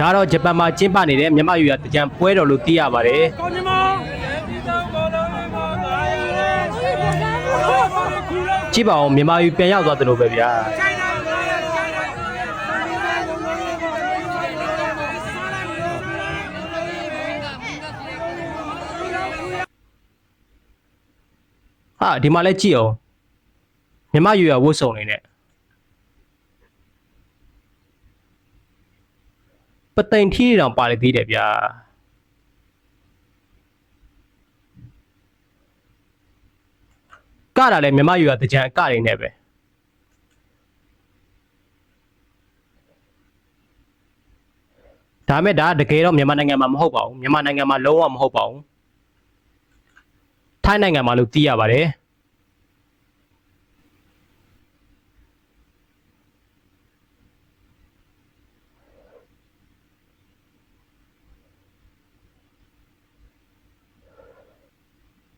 ဒါကတော့ဂျပန်မှာကျင်းပနေတဲ့မြန်မာယူရတကြံပွဲတော်လို့သိရပါတယ်ကောင်းနေမဒီတောင်ဘောလုံးလေးမှာငါရဲခူလုံးကြည့်ပါဦးမြန်မာယူပြန်ရောက်သွားတယ်လို့ပဲဗျာချိုင်းတာငါရဲချိုင်းတာဟာဒီမှာလဲကြည့်အောင်မြန်မာယူရဝတ်စုံနေနဲ့ ပသိမ်ထီးတောင်ပါလေသေးတယ်ဗျာကတာလဲမြန်မာယူရတကြံအကတွေနဲ့ပဲဒါမဲ့ဒါကတကယ်တော့မြန်မာနိုင်ငံမှာမဟုတ်ပါဘူးမြန်မာနိုင်ငံမှာလုံးဝမဟုတ်ပါဘူးထိုင်းနိုင်ငံမှာလို့သိရပါတယ်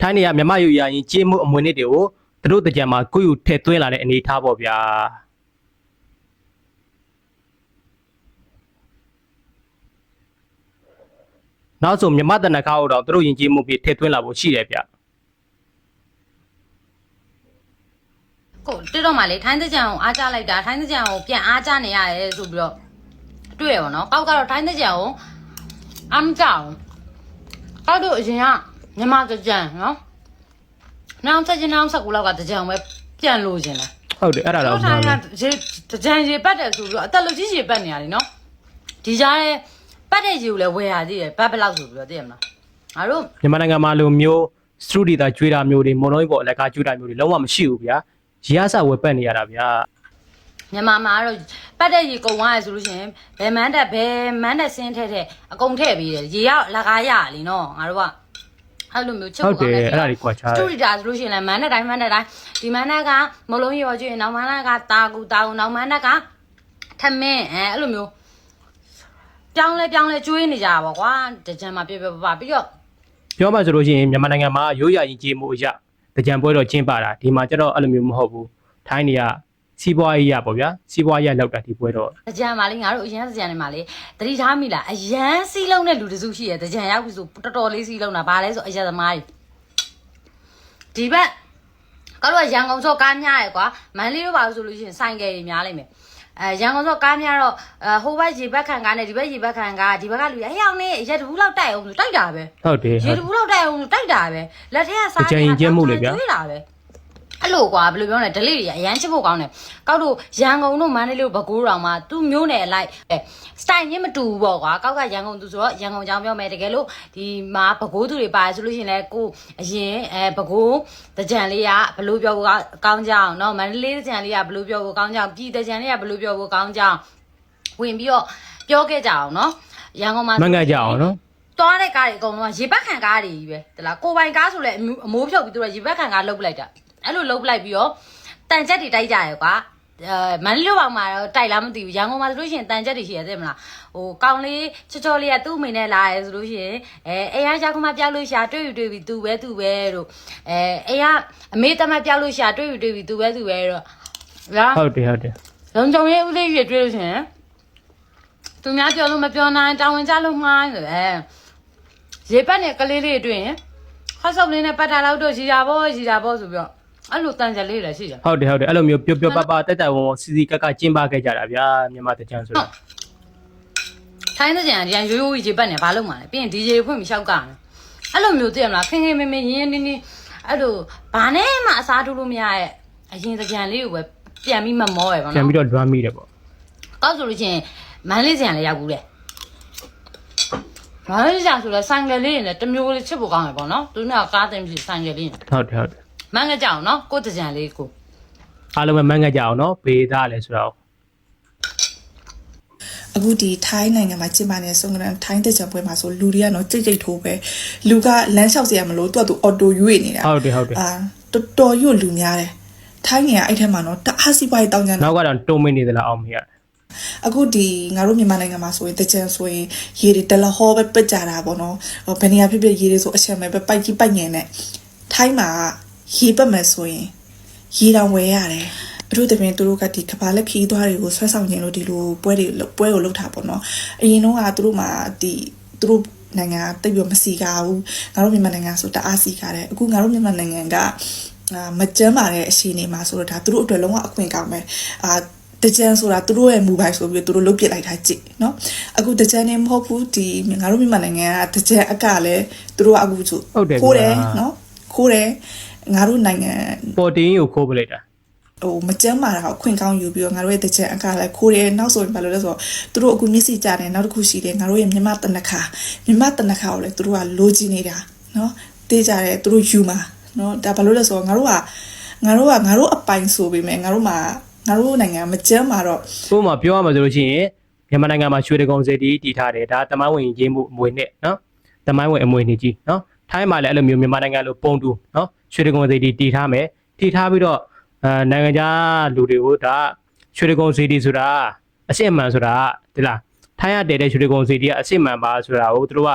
ထိုင်းနေရမြမယူရရင်ကြေးမှုအမွေနစ်တွေကိုသူတို့တကြံမှာကုယူထည့်သွင်းလာတဲ့အနေအထားပေါ့ဗျာနောက်ဆိုမြမတနခါတော့သူတို့ယဉ်ကျေးမှုပြည့်ထည့်သွင်းလာဖို့ရှိတယ်ဗျကိုတွေ့တော့မှလေထိုင်းသကြံကိုအားကြလိုက်တာထိုင်းသကြံကိုပြန်အားကြနေရတယ်ဆိုပြီးတော့တွေ့ရပါတော့ကောက်ကတော့ထိုင်းသကြံကိုအားမကြအောင်ကောက်တို့အရင်က မြန်မာသကြံနော်နောက်ဆက်ချင်းနောက်ဆက်ကူလောက်ကသကြံပဲပြန်လို့ခြင်းလားဟုတ်တယ်အဲ့ဒါတော့တော့မှထိုန်င်းကတယ်ရေသကြံရေပတ်တယ်ဆိုပြီးတော့အသက်လူကြီးရေပတ်နေရတယ်နော်ဒီကြားရဲ့ပတ်တဲ့ရေကိုလည်းဝယ်ရသေးတယ်ဘတ်ဘလောက်ဆိုပြီးတော့သိရမလားငါတို့မြန်မာနိုင်ငံမှာလိုမျိုးစထရူဒီတာကျွေးတာမျိုးတွေမွန်လုံးပေါ်အလကားကျွေးတာမျိုးတွေလုံးဝမရှိဘူးဗျာရေအဆဝယ်ပတ်နေရတာဗျာမြန်မာမှာကတော့ပတ်တဲ့ရေကုန်သွားရဆိုလို့ရှိရင်ဘယ်မန်းတက်ဘယ်မန်းတက်ဆင်းထဲထဲအကုန်ထည့်ပြီးတယ်ရေရောက်လကားရလीနော်ငါတို့က အဲ့လိုမျိုးချုပ်ဟုတ်တယ်ကောင်းအဲ့ဒါတွေကွာခြားစတယ်တူဒီတာဆိုလို့ရှိရင်လည်းမန်းတက်တိုင်းမန်းတက်တိုင်းဒီမန်းတက်ကမလုံးရောကျွေးနောက်မန်းတက်ကတာကူတာကူနောက်မန်းတက်ကထမင်းအဲအဲ့လိုမျိုးပြောင်းလဲပြောင်းလဲကျွေးနေကြတာပေါ့ကွာတကြံမှာပြပြပပပြီးတော့ပြောမှဆိုလို့ရှိရင်မြန်မာနိုင်ငံမှာရိုးရာယဉ်ကျေးမှုအရာတကြံပွဲတော်ကျင်းပတာဒီမှာကျတော့အဲ့လိုမျိုးမဟုတ်ဘူးထိုင်းနေက စီးပွားရေးရပေါ့ဗျာစီးပွားရေးလောက်တာဒီပွဲတော့တကြံမှာလေငါတို့အရန်တကြံနေမှာလေတတိထားမိလားအရန်စီးလုံးတဲ့လူတစုရှိရတကြံရောက်ပြီဆိုတော်တော်လေးစီးလုံးတာဘာလဲဆိုအရက်သမားကြီးဒီဘက်ကတော့ရန်ကုန်စောကားများရယ်ကွာမန္တလေးတို့ပါလို့ဆိုလို့ရှိရင်ဆိုင်ကယ်ကြီးများလိမ့်မယ်အဲရန်ကုန်စောကားများတော့အဲဟိုဘက်ရေဘက်ခံကားနဲ့ဒီဘက်ရေဘက်ခံကားဒီဘက်ကလူကြီးအဟောင်းနေရက်တဘူးလောက်တိုက်အောင်လို့တိုက်တာပဲဟုတ်တယ်ဟုရေတ်တဘူးလောက်တိုက်အောင်လို့တိုက်တာပဲလက်ထက်ကစားတကြံရင်ကျင်းမှုလေဗျာကျွေးတာပဲ အဲ့လိုကွာဘယ်လိုပြောလဲဒလေးတွေကအရန်ချစ်ဖို့ကောင်းတယ်ကောက်တို့ရန်ကုန်တို့မန္တလေးတို့ပဲခူးတောင်မှာသူ့မျိုးနယ်အလိုက်အဲစတိုင်ချင်းမတူဘူးပေါ့ကွာကောက်ကရန်ကုန်သူဆိုတော့ရန်ကုန်ကြောင်ပြောမယ်တကယ်လို့ဒီမှာပဲခူးသူတွေပါတယ်ဆိုလို့ရှိရင်လည်းကိုအရင်အဲပဲခူးတကြံလေးကဘယ်လိုပြောဖို့ကောင်းကြအောင်เนาะမန္တလေးတကြံလေးကဘယ်လိုပြောဖို့ကောင်းကြအောင်ပြည်တကြံလေးကဘယ်လိုပြောဖို့ကောင်းကြအောင်ဝင်ပြီးတော့ပြောခဲ့ကြအောင်เนาะရန်ကုန်မှာ မငတ်ကြအောင်နော် သွားတဲ့ကားတွေအကုန်လုံးကရေဘက်ခံကားတွေကြီးပဲတလားကိုပိုင်ကားဆိုလဲအမိုးအမိုးဖြုတ်ပြီးသူကရေဘက်ခံကားလုတ်ပလိုက်တာ အဲ့လိုလုတ်ပလိုက်ပြီးတော့တန်ချက်တွေတိုက်ကြရကွာအဲမန္တလေးဘောင်မှာတော့တိုက်လားမသိဘူးရန်ကုန်မှာဆိုလို့ရှိရင်တန်ချက်တွေရှိရတယ်မလားဟိုကောင်လေးချောချောလေးကသူ့အမိနဲ့လာရဲဆိုလို့ရှိရင်အဲအိမ်ကရောက်ခမပြောက်လို့ရှာတွေ့ယူတွေ့ပြီးသူပဲသူပဲတို့အဲအိမ်ကအမေတမပြောက်လို့ရှာတွေ့ယူတွေ့ပြီးသူပဲသူပဲတော့ရာဟုတ်တယ်ဟုတ်တယ်လုံကြုံရေးဦးလေးရတွေ့လို့ရှိရင်သူများပြောလို့မပြောနိုင်တာဝန်ကြလို့မှားတယ်အဲရေပတ်နဲ့ကလေးလေးတွေ့ရင်ခါဆုပ်လေးနဲ့ပတ်ထားလောက်တော့ရီတာပေါ့ရီတာပေါ့ဆိုပြီးတော့ အဲ့လိုတန်ကြလေးလည်းရှိတယ်ဟုတ်တယ်ဟုတ်တယ်အဲ့လိုမျိုးပျော်ပျော်ပပတက်တက်ဝုံဝုံစီစီကက်ကကျင်းပခဲ့ကြတာဗျာမြန်မာတကြံဆိုတော့ထိုင်းတဲ့ကြံဒီရိုးရိုးကြီးရေပတ်နေဘာလို့မှလဲပြီးရင် DJ ဖွင့်ပြီးရှောက်ကြတယ်အဲ့လိုမျိုးသိရမလားခင်းခင်းမင်းမင်းရင်းရင်းနှီးနှီးအဲ့လိုဘာနဲ့မှအစားထိုးလို့မရရဲ့အရင်ကြံလေးကိုပဲပြန်ပြီးမမောရပါပြန်တော့ပြီးတော့လွမ်းမိတယ်ပေါ့ကောက်ဆိုလို့ချင်းမန်းလေးကြံလည်းရောက်ဘူးလေမန်းလေးကြံဆိုလဲဆိုင်ကယ်လေးနဲ့တမျိုးလေးချစ်ဖို့ကောင်းတယ်ပေါ့နော်သူကကားတင်ပြီးဆိုင်ကယ်လေးနဲ့ဟုတ်တယ်ဟုတ်တယ် မန်ငကြအောင်နော်ကိုတကြံလေးကိုအားလုံးပဲမန်ငကြအောင်နော်ဘေးသားလဲဆိုတော့အခုဒီထိုင်းနိုင်ငံမှာကျင်းပနေတဲ့စုံကရန်ထိုင်းတကြပွဲမှာဆိုလူတွေကတော့ကြိတ်ကြိတ်ထိုးပဲလူကလမ်းလျှောက်စရာမလိုသူကသူအော်တိုယူနေတာဟုတ်တယ်ဟုတ်တယ်အာတော်တော်ယူလူများတယ်ထိုင်းနေရအဲ့ထက်မှာတော့တအားစီပွားရေးတောင်းကြနောက်ကတော့တုံးမနေသလားအောင်မရအခုဒီငါတို့မြန်မာနိုင်ငံမှာဆိုရင်တကြံဆိုရင်ရေတွေတလဟောပဲပစ်ကြတာပေါ့နော်ဘယ်နေရာဖြစ်ဖြစ်ရေတွေဆိုအချက်မဲ့ပဲပိုက်ကြီးပိုက်ငယ်နဲ့ထိုင်းမှာက ရေပက်မယ်ဆိုရင်ရေတောင်ဝယ်ရတယ်အထူးသဖြင့်သူတို့ကဒီကဘာလက်ခီးသွားတွေကိုဆွဲဆောင်ခြင်းလို့ဒီလိုပွဲတွေလုပ်ပွဲကိုလုပ်တာပေါ့နော်အရင်တော့ကသူတို့မှာဒီသူတို့နိုင်ငံကတိတ်ပြီးမစီကားဘူးငါတို့မြန်မာနိုင်ငံဆိုတအားစီကားတယ်အခုငါတို့မြန်မာနိုင်ငံကအာမကျမ်းပါတဲ့အရှိနေမှာဆိုတော့ဒါသူတို့အတွက်လုံးဝအခွင့်ကောင်းပဲအာတကြံဆိုတာသူတို့ရဲ့မူပိုင်ဆိုပြီးသူတို့လုတ်ပစ်လိုက်တာကြည့်နော်အခုတကြံနေမဟုတ်ဘူးဒီငါတို့မြန်မာနိုင်ငံကတကြံအကလည်းသူတို့ကအခုဆိုဟုတ်တယ်ခိုးတယ်ကွာနော်ခိုးတယ် ငါတို့နိုင်ငံပေါ်တင်ကိုခိုးပလိုက်တာဟိုမကြမ်းမာတာကိုခွင့်ကောင်းယူပြီးတော့ငါတို့ရဲ့တကြံအကလည်းခိုးတယ်နောက်ဆိုရင်ဘာလို့လဲဆိုတော့သူတို့အခုမျက်စိကြတယ်နောက်တစ်ခုရှိတယ်ငါတို့ရဲ့မြမတနခါမြမတနခါကိုလည်းသူတို့ကလိုချင်နေတာနော်တေးကြတယ်သူတို့ယူမှာနော်ဒါဘာလို့လဲဆိုတော့ငါတို့ကငါတို့ကငါတို့အပိုင်ဆိုပေမဲ့ငါတို့မှာငါတို့နိုင်ငံမကြမ်းမာတော့ဥပမာပြောရမှာဆိုလို့ရှိရင်မြန်မာနိုင်ငံမှာရွှေတကုံစေတီတည်ထားတယ်ဒါတမိုင်းဝင်ရင်းမှုအမွေနဲ့နော်တမိုင်းဝင်အမွေနေကြီးနော်ထိုင်းမှာလည်းအဲ့လိုမျိုးမြန်မာနိုင်ငံလိုပုံတူနော် ရွှေတကုံစေတီတည်ထားမယ်တည်ထားပြီးတော့အဲနိုင်ငံခြားလူတွေကိုဒါရွှေတကုံစေတီဆိုတာအစစ်အမှန်ဆိုတာဒီလားထိုင်းရတည်တဲ့ရွှေတကုံစေတီကအစစ်အမှန်ပါဆိုတာကိုသူတို့က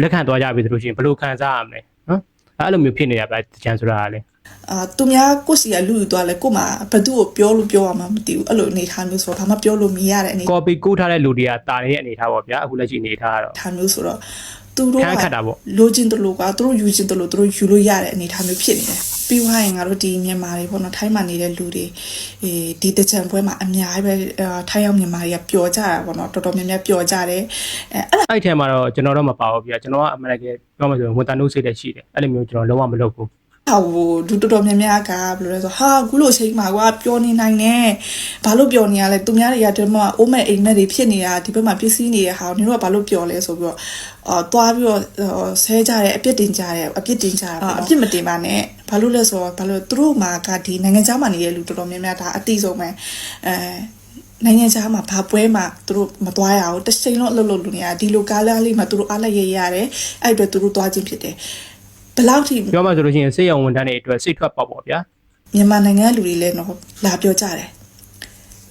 လက်ခံသွားကြပြီဆိုလို့ရှိရင်ဘယ်လိုခံစားရမလဲနော်အဲ့လိုမျိုးဖြစ်နေတာဗျတကြံဆိုတာကလည်းအာသူများကိုယ့်စီကလူယူသွားလဲကို့မှာဘသူ့ကိုပြောလို့ပြောရမှာမသိဘူးအဲ့လိုအနေထားမျိုးဆိုတော့ဘာမှပြောလို့မရတဲ့အနေ copy ကူးထားတဲ့လူတွေကတာနေတဲ့အနေထားပေါ့ဗျာအခုလက်ရှိအနေထားကတော့ထားမျိုးဆိုတော့ သူတို့ခန်းခတ်တာပေါ့လိုချင်တယ်လို့ကသူတို့ယူချင်တယ်လို့သူတို့ယူလို့ရတဲ့အနေအထားမျိုးဖြစ်နေတယ်ပြီးသွားရင်ငါတို့ဒီမြန်မာတွေပေါ့နော်ထိုင်းမှာနေတဲ့လူတွေအေးဒီတကြံပွဲမှာအများကြီးပဲအာထိုင်းရောက်မြန်မာတွေကပျော်ကြတာပေါ့နော်တော်တော်များများပျော်ကြတယ်အဲအဲ့ဒါအဲ့ဒီထဲမှာတော့ကျွန်တော်တော့မပါဘူးဗျာကျွန်တော်ကအမှန်တကယ်ပြောမှဆိုရင်ဝန်တန်နှုတ်စိတ်တဲ့ရှိတယ်အဲ့လိုမျိုးကျွန်တော်လုံးဝမလုပ်ဘူး ဟိုဒူတော်တော်များများကဘယ်လိုလဲဆိုဟာအခုလိုအချိန်မှာကွာပျော်နေနိုင်တယ်ဘာလို့ပျော်နေရလဲသူများတွေကဒီမှာအိုးမဲ့အိမ်မဲ့တွေဖြစ်နေတာဒီဘက်မှာပစ္စည်းနေတဲ့ဟာကိုနင်တို့ကဘာလို့ပျော်လဲဆိုပြီးတော့အော်သွားပြီးတော့ဆဲကြတယ်အပြစ်တင်ကြတယ်အပြစ်တင်ကြတာပေါ့နော်အပြစ်မတင်ပါနဲ့ဘာလို့လဲဆိုတော့ဘာလို့သူတို့မှာကဒီနိုင်ငံခြားမှာနေတဲ့လူတော်တော်များများဒါအတိဆုံးပဲအဲနိုင်ငံခြားမှာဘာပွဲမှာသူတို့မသွားရဘူးတစ်ချိန်လုံးအလုပ်လုပ်လို့နေရဒီလိုကားလားလေးမှာသူတို့အားလက်ရရရတယ်အဲ့အတွက်သူတို့သွားခြင်းဖြစ်တယ် ဘယ်လောက်ထိပြောမှဆိုလို့ရှိရင်စိတ်ရောဝန်ထမ်းတွေအတွက်စိတ်ထွက်ပေါက်ပေါ့ဗျာမြန်မာနိုင်ငံလူတွေလည်းတော့လာပြောကြတယ်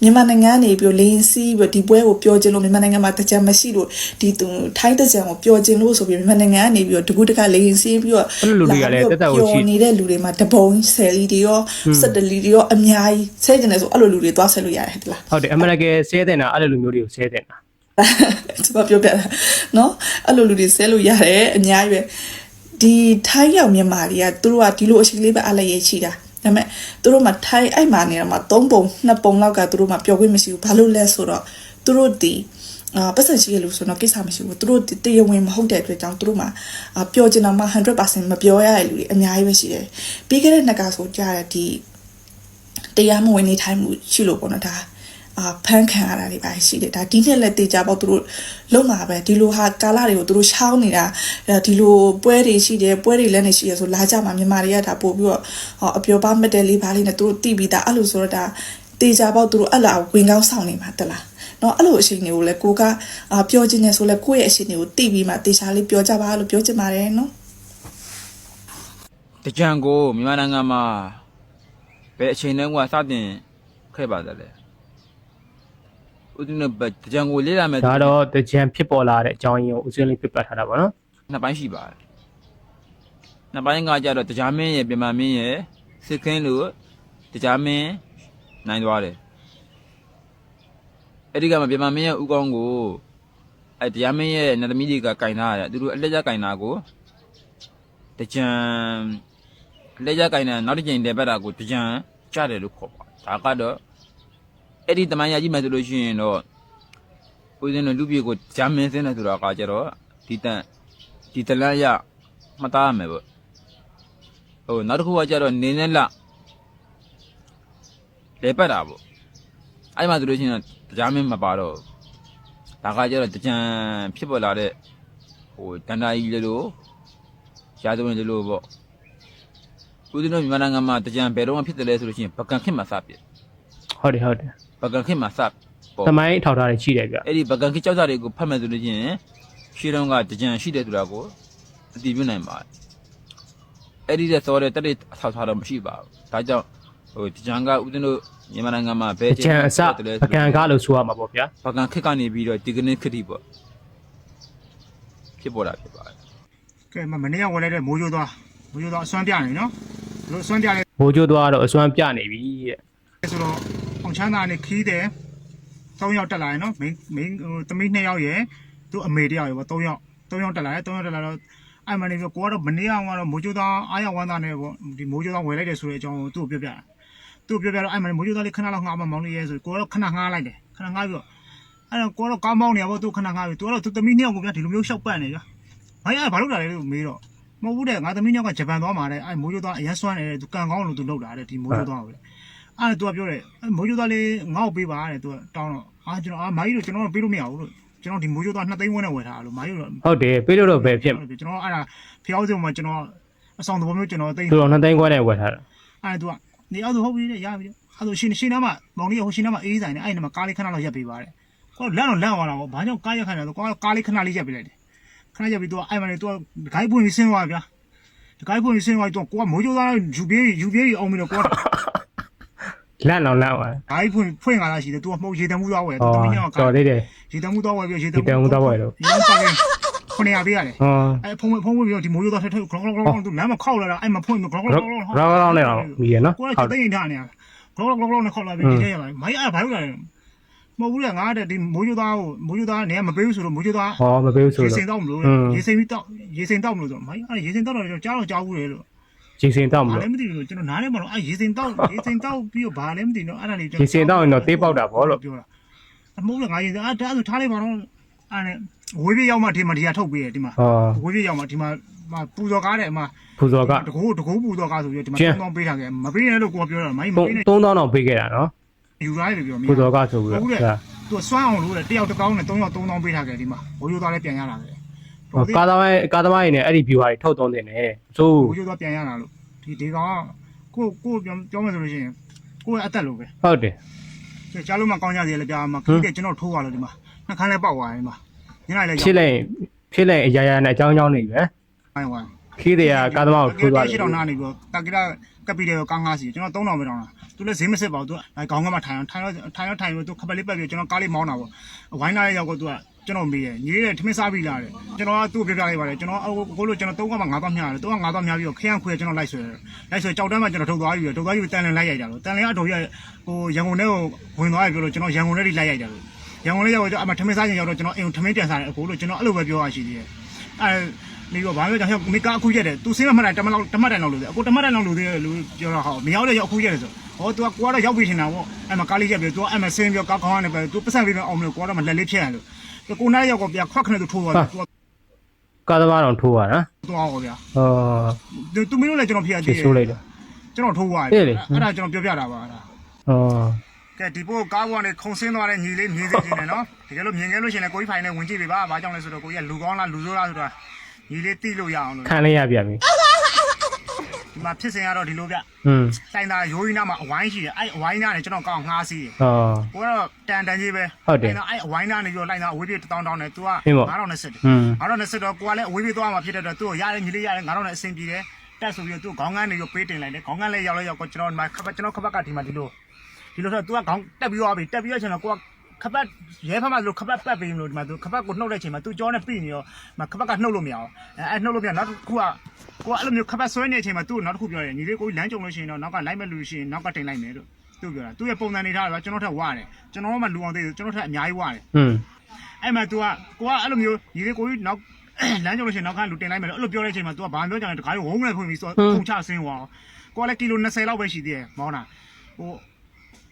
မြန်မာနိုင်ငံနေပြီးလင်းစီးပြီးဒီပွဲကိုပြောခြင်းလို့မြန်မာနိုင်ငံမှာတကြံမရှိလို့ဒီသူထိုင်းတကြံကိုပြောခြင်းလို့ဆိုပြီးမြန်မာနိုင်ငံကနေပြီးတကူတကလင်းစီးပြီးတော့လူတွေကလည်းတက်တက်ကိုရှိနေတဲ့လူတွေမှာတပုံဆယ်လီတွေရောစက်တလီတွေရောအများကြီးဆဲကျင်တယ်ဆိုအဲ့လိုလူတွေသွားဆဲလို့ရတယ်ဟုတ်လားဟုတ်တယ်အမှန်တကယ်ဆဲတဲ့နာအဲ့လိုလူမျိုးတွေကိုဆဲတဲ့နာကျွန်မပြောပြတာနော်အဲ့လိုလူတွေဆဲလို့ရတယ်အများကြီးပဲ ဒီထိုင်းရောက်မြန်မာတွေကသူတို့ကဒီလိုအရှိကလေးပဲအားလည်းရချိတာဒါပေမဲ့သူတို့မှထိုင်းအဲ့မှာနေတော့မှ၃ပုံ၂ပုံလောက်ကသူတို့မှပျော်ခွင့်မရှိဘူးဘာလို့လဲဆိုတော့သူတို့ဒီအာပတ်စံရှိရလို့ဆိုတော့ကိစ္စမရှိဘူးသူတို့ဒီတရားဝင်မဟုတ်တဲ့အတွက်ကြောင့်သူတို့မှအာပျော်ချင်တော့မှ100%မပျော်ရတဲ့လူတွေအများကြီးပဲရှိတယ်ပြီးခဲ့တဲ့နှစ်ကဆိုကြားတဲ့ဒီတရားမဝင်နေထိုင်မှုရှိလို့ပေါ့နော်ဒါ အာဖန်ခံရတာတွေပါရှိတယ်ဒါဒီနှစ်လက်တေချာပေါ့သူတို့လုံမှာပဲဒီလိုဟာကာလာတွေကိုသူတို့ရှောင်းနေတာအဲဒီလိုပွဲတွေရှိတယ်ပွဲတွေလည်းနေရှိရဆိုလာကြမှာမြန်မာတွေကဒါပို့ပြီးတော့ဟောအပျော်ပါမတ်တယ်လေးပါလေးနဲ့သူတို့တီးပြီးသားအဲ့လိုဆိုတော့ဒါတေချာပေါ့သူတို့အဲ့လာဝင်ကောင်းဆောင်နေမှာတလားနော်အဲ့လိုအချိန်တွေကိုလည်းကိုကအာပြောချင်တယ်ဆိုလဲကိုယ့်ရဲ့အချိန်တွေကိုတီးပြီးမှတေချာလေးပြောကြပါလို့ပြောချင်ပါတယ်နော်တကြံကိုမြန်မာနိုင်ငံမှာဘယ်အချိန်တုန်းကစတင်ခဲ့ပါသလဲ ဦးဇင်းတို့တကြံကိုလေ့လာမယ်ဒါတော့တကြံဖြစ်ပေါ်လာတဲ့အကြောင်းရင်းကိုဦးစင်းလေးပြတ်ထားတာပေါ့နော်နှစ်ပိုင်းရှိပါတယ်နှစ်ပိုင်းကကြတော့တကြမင်းရဲ့ပြမမင်းရဲ့စစ်ခင်းလို့တကြမင်းနိုင်သွားတယ်အဲ့ဒီကမှပြမမင်းရဲ့ဥကောင်းကိုအဲ့တရားမင်းရဲ့နတ်သမီးတွေကကင်ထားရတယ်သူတို့အလက်ကျကင်တာကိုတကြံအလက်ကျကင်တာနောက်တစ်ကြိမ်တယ်ပတ်တာကိုတကြံကြတယ်လို့ခေါ်ပါဒါကတော့ အဲ့ဒီတမန်ရကြီးမှဆိုလို့ရှိရင်တော့ဦးဇင်းတို့လူပြေကိုဂျမ်းမင်းစင်းတယ်ဆိုတာကကြတော့ဒီတန်ဒီတလန်းရမှတ်သားရမယ်ပေါ့ဟိုနောက်တစ်ခုကကြတော့နေနဲ့လလဲပတ်တာပေါ့အဲ့မှာဆိုလို့ရှိရင်တရားမင်းမပါတော့ဘူးဒါကကြတော့တကြံဖြစ်ပေါ်လာတဲ့ဟိုတန်တာကြီးလေလို့ရာဇဝင်လေလို့ပေါ့ဦးဇင်းတို့မြန်မာနိုင်ငံမှာတကြံဘယ်တော့မှဖြစ်တယ်လဲဆိုလို့ရှိရင်ပကံခေတ်မှာစပြစ်ဟုတ်တယ်ဟုတ်တယ် ပကံခေတ်မှာစပေါ့သမိုင်းထောက်ထားတွေရှိတယ်ဗျအဲ့ဒီပကံခေတ်ကြောက်စာတွေကိုဖတ်မယ်ဆိုလို့ရှိရင်ရှေးတုန်းကတကြံရှိတယ်ဆိုတာကိုအတည်ပြုနိုင်ပါတယ်အဲ့ဒီတဲ့သောတဲ့တက်တဲ့ဆောက်ထားတော့မရှိပါဘူးဒါကြောင့်ဟိုတကြံကဦးဇင်းတို့မြန်မာနိုင်ငံမှာဘယ်တကြံအစပကံကားလို့ဆိုရမှာပေါ့ဗျာပကံခေတ်ကနေပြီးတော့ဒီကနေ့ခေတ်ထိပေါ့ဖြစ်ပေါ်တာဖြစ်ပါတယ်ကဲမမနေ့ကဝင်လိုက်တဲ့မိုးရိုးသွားမိုးရိုးသွားအစွမ်းပြနေနော်တို့အစွမ်းပြလဲမိုးကြိုးသွားတော့အစွမ်းပြနေပြီတဲ့ဆိုတော့ အောင်ချမ်းသာနဲ့ခီးတယ်၃ယောက်တက်လာရင်နော်မင်းမင်းဟိုသမီး2ယောက်ရယ်သူ့အမေတယောက်ရယ်ပေါ့၃ယောက်၃ယောက်တက်လာတယ်၃ယောက်တက်လာတော့အဲ့မနေပြီးကိုကတော့မနေ့ကတော့မိုးချိုးသားအားရဝမ်းသားနဲ့ပေါ့ဒီမိုးချိုးသားဝယ်လိုက်တယ်ဆိုတဲ့အကြောင်းကိုသူ့ကိုပြောပြတာသူ့ကိုပြောပြတော့အဲ့မနေမိုးချိုးသားလေးခဏလောက်ငှားမမောင်းလေးရဲဆိုကိုကတော့ခဏငှားလိုက်တယ်ခဏငှားပြီးတော့အဲ့တော့ကိုကတော့ကောင်းမောင်းနေရပေါ့သူခဏငှားပြီးသူကတော့သူသမီး2ယောက်ကိုပြဒီလိုမျိုးရှောက်ပတ်နေကြဘာရဘာလို့လာလဲလို့မေးတော့မဟုတ်ဘူးတဲ့ငါသမီး2ယောက်ကဂျပန်သွားမှာတဲ့အဲ့မိုးချိုးသားအရန်ဆွမ်းနေတယ်သူကန်ကောင်းလို့သူလောက်တာတဲ့ဒီမိုးချိုးသားကိုလေ အဲ့ဒါသူကပြောတယ်မိုးကြိုးသားလေးငေါ့ပေးပါတဲ့သူကတောင်းတော့အာကျွန်တော်အာမိုင်းတို့ကျွန်တော်တို့ပေးလို့မရဘူးလို့ကျွန်တော်ဒီမိုးကြိုးသားနှစ်သိန်းဝန်းနဲ့ဝယ်ထားတာလို့မိုင်းတို့ဟုတ်တယ်ပေးလို့တော့ဘယ်ဖြစ်ကျွန်တော်အဲ့ဒါဖျောက်စုံမှာကျွန်တော်အဆောင်သဘောမျိုးကျွန်တော်သိသူတော်နှစ်သိန်းခွဲနဲ့ဝယ်ထားတာအဲ့ဒါသူကနေအောင်ဆိုဟုတ်ပြီတဲ့ရပြီအဲ့ဒါရှင်ရှင်နားမှာမောင်လေးဟိုရှင်နားမှာအေးဆိုင်နေအဲ့ဒီမှာကားလေးခဏလောက်ရက်ပေးပါတယ်ကိုလန့်တော့လန့်သွားတာပေါ့ဘာကြောင့်ကားရက်ခဏလဲကိုကားလေးခဏလေးရက်ပေးလိုက်တယ်ခဏရက်ပြီးသူကအဲ့မှာလေသူကဂိုင်းပွင့်ပြီးဆင်းသွားဗျာဂိုင်းပွင့်ပြီးဆင်းသွားပြီးသူကကိုကမိုးကြိုးသားယူပြေးယူပြေးအောင်ပြီးတော့ကိုက လန့်တော့လန့်သွားဂိုင်းဖွင့်ဖွင့်လာတာရှိတယ် तू ကမှုတ်ရေတံမှုသွားဝယ်ဟော तू မင်းကတော်သေးတယ်ရေတံမှုသွားဝယ်ပြီးရေတံရေတံမှုသွားဝယ်လို့ရမ်းပါကခုနေရပေးရတယ်ဟောအဲဖုံးဖုံးပြီးတော့ဒီမိုးရိုးသားထထဂလောဂလောဂလောသူလမ်းမှာခောက်လာတာအဲ့မှာဖွင့်ပြီးဂလောဂရောလောဂလောရောရောနဲ့တော့မိရနော်ကိုယ်ဟုကတ်တိတ်ထားနေရဂလောဂလောဂလောနဲ့ခောက်လာပြီးဒီထဲရလာမိုင်းအဲ့ဘာလို့လဲမဟုတ်ဘူးလေငါတဲ့ဒီမိုးရိုးသားကိုမိုးရိုးသားနေမပေးဘူးဆိုတော့မိုးရိုးသားဟောမပေးဘူးဆိုရေတော့စင်တော့မလို့ရေစင်ပြီးတော့ရေစင်တော့မလို့ဆိုမိုင်းအဲ့ရေစင်တော့တော့ကြားတော့ကြားဘူးလေလို့ ဂျီစင်တော့မဘာလို့လဲမသိဘူးကျွန်တော်နားထဲမှာတော့အဲ့ရေစင်တော့ရေစင်တော့ပြီးတော့ဘာလဲမသိတော့အဲ့ဒါလေးဂျီစင်တော့ရင်တော့သေးပေါက်တာဗောလို့ပြောတာအမိုးလည်းငါရေစင်အဲ့ဒါဆိုထားလိုက်ပါတော့အဲ့နဲ့ဝေးပြေးရောက်မှဒီမှာဒီဟာထုတ်ပေးတယ်ဒီမှာဟောဝေးပြေးရောက်မှဒီမှာပူဇော်ကားတဲ့အမဖူဇော်ကတကိုးတကိုးပူဇော်ကားဆိုပြီးဒီမှာကျန်သုံးတောင်းပေးထားခဲ့မပေးနဲ့လို့ကိုကပြောတာမိုင်းမပေးနဲ့3000တော့ပေးခဲ့တာနော်ယူရိုင်းလို့ပြောမြင်ဖူဇော်ကဆိုပြီးဟုတ်တော့တယ်ဒါသူစွမ်းအောင်လို့တဲ့တယောက်တစ်ကောင်းနဲ့၃ယောက်၃တောင်းပေးထားခဲ့ဒီမှာဘိုးရိုးသားလည်းပြန်ရလာတယ်ဟော ကားသမားကားသမားရင်းနဲ့အဲ့ဒီ view ဟာတွေထုတ်သုံးတင်တယ်ဆိုဘိုးရိုးသားပြန်ရလာလို့ဒီဒီကောင်ကိုကိုပြောပြောမယ်ဆိုလို့ရှိရင်ကိုရဲ့အသက်လို့ပဲဟုတ်တယ်ကြားလို့မကောင်းကြသေးလေကြာမှာခီးတဲ့ကျွန်တော်ထိုးသွားလို့ဒီမှာနှခမ်းလည်းပေါက်သွားတယ်ဒီမှာညနေလည်းဖြစ်လိုက်ဖြစ်လိုက်အရာရာနဲ့အကြောင်းအကြောင်းနေပဲပိုင်းသွားခီးတွေကကားသမားကိုထိုးသွားတရှိယ်တော့နားနေပြီးတာကီရာကပီတယ်ကောင်းကားစီကျွန်တော်3000ပဲတောင်းတာသူလည်းဈေးမစစ်ပါဘူးသူအဲခေါင်းကမှထိုင်အောင်ထိုင်တော့ထိုင်တော့ထိုင်ပြီးသူခပလေးပက်ပြီးကျွန်တော်ကားလေးမောင်းတာပေါ့ဝိုင်းလာတဲ့ရောက်ကိုသူက ကျွန်တော်မေးရညီရဲ့ထမင်းစားပြီးလာတယ်ကျွန်တော်ကသူ့ကိုပြောပြလိုက်ပါတယ်ကျွန်တော်ကိုလိုကျွန်တော်3ကမှ9တော့မြားတယ်3က9တော့မြားပြီးတော့ခရမ်းခွေကျွန်တော်လိုက်ဆွဲတယ်လိုက်ဆွဲကြောက်တန်းမှာကျွန်တော်ထုတ်သွားပြီးတော့ထုတ်သွားပြီးတန်လန်လိုက်ရိုက်တာလို့တန်လန်ကအတော်ရဟိုရန်ကုန်ထဲကိုဝင်သွားပြီပြောလို့ကျွန်တော်ရန်ကုန်ထဲထိလိုက်ရိုက်တာလို့ရန်ကုန်ထဲရောက်တော့အမထမင်းစားချိန်ရောက်တော့ကျွန်တော်အိမ်ထမင်းပြန်စားတယ်အကိုလို့ကျွန်တော်အဲ့လိုပဲပြောရရှိသေးတယ်အဲနေတော့ဘာလို့ကြောင့်မိကာအခုရက်တယ်သူစင်းမမှတ်တယ်တမလောက်တမတ်တိုင်လောက်လို့တယ်အခုတမတ်တိုင်လောက်လို့သေးတယ်လို့ပြောတော့ဟောမရောက်တဲ့ရောက်အခုရက်တယ်ဆိုဟော तू ကကိုကတော့ရောက်ပြီထင်တာပေါ့အဲ့မှာကားလေးရက်ပြီ तू ကအဲ့မှာစင်းပြောကားခေါင်းကနေပဲ तू ပတ်စံလေးပဲအောင်မလို့ကိုကတော့မလက်လေးဖြတ်ရလို့ 这狗奶要个别可看都抽啊，多ကားသမားတော်ထိုးရတာ多好个别，ဟော都都没有来这种偏ဖြ的ည့်，ဆိုးလိုက်တာ这种抽啊，အေးလေ俺俩这种表表的吧，俺俩。ဟောကဲဒီဘို့ကားပေါ်ကနေခုံဆင်းသွားတဲ့ညီလေးမြင်စေချင်တယ်နော်တကယ်လို့မြင်ခဲ့လို့ရှရင်လည်းကိုကြီးဖိုင်နဲ့ဝင်ကြည့်ပေးပါဘာကြောင့်လဲဆိုတော့ကိုကြီးကလူကောင်းလားလူဆိုးလားဆိုတော့ညီလေးသိလို့ရအောင်လို့ခံလိုက်ရပြန်ပြီ ဒီမှာဖြစ်စဉ်ကတော့ဒီလိုဗျ อืม တိုင်တာရိုးရင်းနာမှာအဝိုင်းရှိတယ်အဲ့အဝိုင်းနာနဲ့ကျွန်တော်ကောင်းငှားစီးတယ် ဟော ကိုကတော့တန်တန်ကြီးပဲ ဟုတ်တယ် အဲ့အဝိုင်းနာနေပြီးတော့လိုက်တာအဝေးပြေတောင်းတောင်းနဲ့ तू က ဟင်းပေါ့ 9000နဲ့စစ်တယ် อืม 9000နဲ့စစ်တော့ကိုကလည်းအဝေးပြေသွားမှာဖြစ်တဲ့အတွက်သူ့ကိုရတယ်ညီလေးရတယ်9000နဲ့အဆင်ပြေတယ်တက်ဆိုပြီးတော့သူ့ခေါင်းကန်းနေပြီးပေးတင်လိုက်တယ်ခေါင်းကန်းလေးရောက်လဲရောက်ကိုကျွန်တော်ဒီမှာခပတ်ကျွန်တော်ခပတ်ကဒီမှာဒီလိုဒီလိုဆိုတော့ तू ကခေါင်းတက်ပြီးသွားပြီတက်ပြီးတော့ကျွန်တော်ကိုက ခပတ်ရဲဖက်မှာသူတို့ခပတ်ပတ်ပေးလို့ဒီမှာသူခပတ်ကိုနှုတ်တဲ့အချိန်မှာသူကြောနဲ့ပြိနေရောမခပတ်ကနှုတ်လို့မရအောင်အဲအဲနှုတ်လို့မရနောက်တစ်ခုကကိုကအဲ့လိုမျိုးခပတ်ဆွဲနေတဲ့အချိန်မှာသူ့ကိုနောက်တစ်ခုပြောတယ်ညီလေးကိုလမ်းကြုံလို့ရှိရင်တော့နောက်ကလိုက်မဲ့လူရှိရင်နောက်ကတင်လိုက်မယ်လို့သူပြောတာသူ့ရဲ့ပုံစံနေထားတော့ကျွန်တော်ထက်ဝရတယ်ကျွန်တော်မှလူအောင်သေးတယ်ကျွန်တော်ထက်အများကြီးဝရတယ်อืมအဲ့မှာ तू ကကိုကအဲ့လိုမျိုးညီလေးကိုကြီးနောက်လမ်းကြုံလို့ရှိရင်နောက်ကလူတင်လိုက်မယ်လို့အဲ့လိုပြောတဲ့အချိန်မှာ तू ကဘာပြောကြလဲတခါကြီးဝုန်းနဲ့ဖွင့်ပြီးဆိုတော့ခုန်ချဆင်းသွားအောင်ကိုကလည်းကီလို20လောက်ပဲရှိသေးတယ်မောင်းတာဟို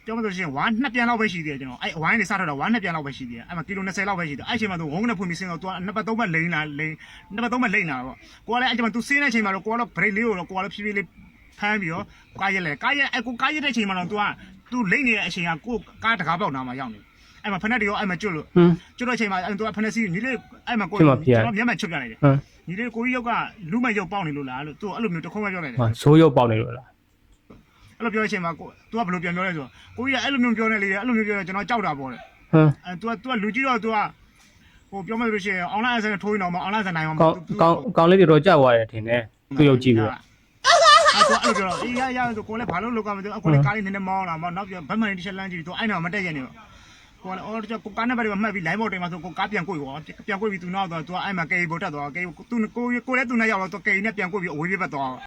ပြောမလို့ရှိရင်ဝါနှစ်ပြန်လောက်ပဲရှိသေးတယ်ကျွန်တော်အဲ့ဝိုင်းနေစထွက်တာဝါနှစ်ပြန်လောက်ပဲရှိသေးတယ်အဲ့မှာကီလို20လောက်ပဲရှိသေးတယ်အဲ့ချိန်မှာသူဝုန်းကနေဖွင့်ပြီးဆင်းတော့သူကနှစ်ပတ်သုံးပတ်လိန်လာလိန်နှစ်ပတ်သုံးပတ်လိန်လာပေါ့ကိုကလည်းအဲ့ချိန်မှာသူဆင်းတဲ့အချိန်မှာတော့ကိုကတော့ break လေးကိုတော့ကိုကတော့ဖြည်းဖြည်းလေးဖမ်းပြီးတော့ကားရက်လဲကားရက်အဲ့ကိုကားရက်တဲ့အချိန်မှာတော့သူကသူလိမ့်နေတဲ့အချိန်ကကိုကားတကားပေါက်နားမှာရောက်နေအဲ့မှာဖက်နဲ့တရောအဲ့မှာကျွတ်လို့ကျွတ်တော့အချိန်မှာအဲ့သူကဖက်နဲ့စီညီလေးအဲ့မှာကိုကျွန်တော်မျက်မှန်ချွတ်ပြလိုက်တယ်ညီလေးကိုကြီးရောက်ကလူမဲ့ရောက်ပေါက်နေလို့လားလို့သူအဲ့လိုမျိုးတခုံးမှပြောလိုက်တယ်ဆိုးရောက်ပေါက်နေလို့လား အဲ့လိုပြောတဲ့အချိန်မှာကိုသူကဘယ်လိုပြန်ပြောလဲဆိုတော့ကိုကြီးကအဲ့လိုမျိုးပြောနေလေအဲ့လိုမျိုးပြောနေကျွန်တော်ကြောက်တာပေါ့လေဟမ် အဲ့သူကသူကလူကြီးတော့သူကဟိုပြောမှလို့ရှိရင် online အစထိုးရင်တော့မ online စနိုင်မှာမကောင်းကောင်းကောင်းလေးတွေတော့ကြောက်သွားတယ်ထင်တယ်သူ့ရုပ်ကြည့်ပြီးတော့ အဲ့တော့အဲ့လိုပြောတော့အေးရရဆိုကိုလည်းဘာလို့လောက်ကမသိဘူးအခုလည်းကားလေးနည်းနည်းမောင်းလာမနောက်ပြဘတ်မန်တစ်ချက်လမ်းကြည့်သူအဲ့နောက်မတက်ရနေတော့ကိုလည်းအော်ကိုကားနံပါတ်တွေမှတ်ပြီး line ဘော်တင်မှာဆိုကိုကားပြန်ကိုရောပြန်ကိုပြီးသူနောက်တော့သူကအဲ့မှာကေဘော်တက်သွားကေသူကိုကိုလည်းသူနဲ့ရောက်တော့ကေနဲ့ပြန်ကိုပြီးအဝေးပြတ်သွား